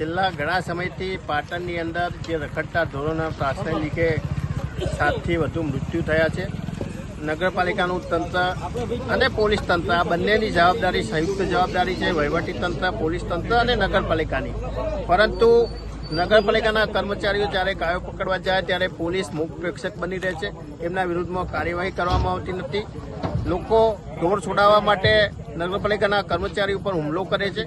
છેલ્લા ઘણા સમયથી પાટણની અંદર જે રખડતા ધોરણના પ્રાથમિક લીકે સાતથી વધુ મૃત્યુ થયા છે. નગરપાલિકાનું તંત્ર અને પોલીસ તંત્ર, આ બંનેની જવાબદારી સંયુક્ત જવાબદારી છે, વહીવટી તંત્ર, પોલીસ તંત્ર અને નગરપાલિકાની. પરંતુ નગરપાલિકાના કર્મચારીઓ જ્યારે ગાયો પકડવા જાય ત્યારે પોલીસ મુખ પ્રેક્ષક બની રહે છે. એમના વિરુદ્ધમાં કાર્યવાહી કરવામાં આવતી નથી. લોકો ઢોર છોડાવવા માટે નગરપાલિકાના કર્મચારી ઉપર હુમલો કરે છે.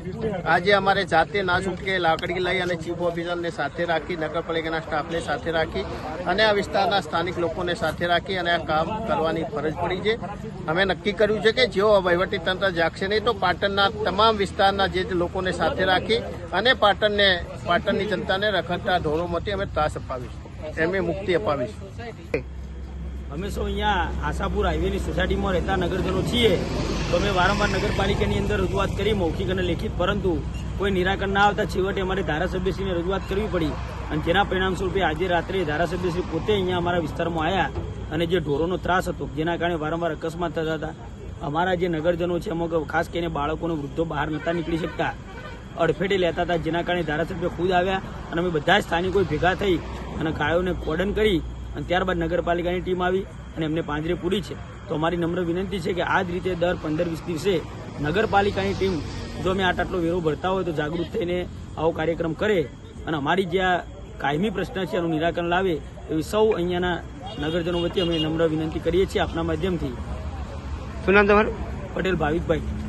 આજે અમારે જાતે ના છૂટકે લાકડી લઈ અને ચીફ ઓફિસરને સાથે રાખી, નગરપાલિકાના સ્ટાફને સાથે રાખી અને આ વિસ્તારના સ્થાનિક લોકોને સાથે રાખી અને આ કામ કરવાની ફરજ પડી છે. અમે નક્કી કર્યું છે કે જેઓ વહીવટી તંત્ર જાગશે નહીં તો પાટણના તમામ વિસ્તારના જે લોકોને સાથે રાખી અને પાટણને, પાટણની જનતાને રખડતા ઢોરોમાંથી અમે ત્રાસ અપાવીશું. એમને મુક્તિ અપાવીશું. અમે સૌ અહીંયા આશાપુર હાઈવેની સોસાયટીમાં રહેતા નગરજનો છીએ. તો અમે વારંવાર નગરપાલિકાની અંદર રજૂઆત કરી, મૌખિક અને લેખિત, પરંતુ કોઈ નિરાકરણ ના આવતા છેવટે અમારે ધારાસભ્યશ્રીને રજૂઆત કરવી પડી. અને જેના પરિણામ સ્વરૂપે આજે રાત્રે ધારાસભ્યશ્રી પોતે અહીંયા અમારા વિસ્તારમાં આવ્યા અને જે ઢોરોનો ત્રાસ હતો, જેના કારણે વારંવાર અકસ્માત થતા હતા. અમારા જે નગરજનો છે અમુક ખાસ કરીને બાળકોને વૃદ્ધો બહાર નહોતા નીકળી શકતા. અડફેટે લેતા હતા, જેના કારણે ધારાસભ્ય ખુદ આવ્યા અને અમે બધા સ્થાનિકો ભેગા થઈ અને ગાયોને કોડન કરી અને ત્યારબાદ નગરપાલિકાની ટીમ આવી અને એમને પાંજરે પૂરી છે. તો અમારી નમ્ર વિનંતી છે કે આ જ રીતે દર પંદર વીસ દિવસે નગરપાલિકાની ટીમ જો અમે આટ આટલો વેરો ભરતા હોય તો જાગૃત થઈને આવો કાર્યક્રમ કરે અને અમારી જે આ કાયમી પ્રશ્ન છે એનું નિરાકરણ લાવે એવી સૌ અહીંયાના નગરજનો વચ્ચે અમે નમ્ર વિનંતી કરીએ છીએ આપના માધ્યમથી. શું નામ તમારું? પટેલ ભાવિકભાઈ.